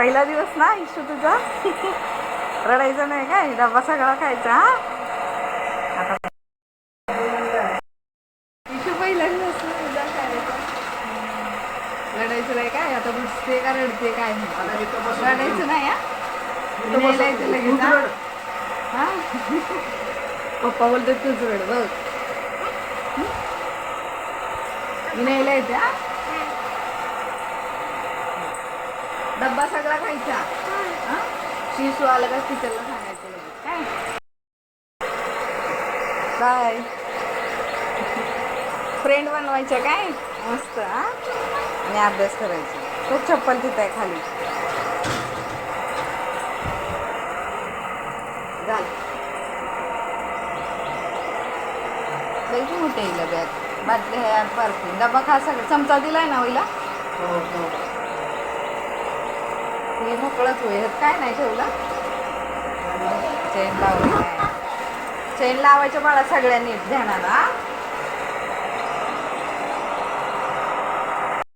पहिला दिवस ना इशू तुझा? रडायचं नाही काय? डब्बा सगळा खायचा हा? आता इशू पहिला दिवस ना तुझा खायचा रडायचं नाही काय? आता बुजते का रडते काय नाही रडायचं नाही लगेच हा? पप्पा बोलते तूच रड बघ. मी न्यायला येते हा? डब्बा सगळा खायचा. शिसू आलं का किचनला सांगायचं काय? काय फ्रेंड बनवायच्या काय? मस्त हा? आणि अभ्यास करायचा. तो चप्पल तिथं आहे खाली. घाल. लई मोठे येईल बॅग बाटली आहे पार्किंग डबा खा सगळं. चमचा दिलाय ना होईला हो. हो. मोकळंच होय काय नाही ठेवलं चेन लावली. चेन लावायच्या बाळा सगळ्यांनी ध्यानाला.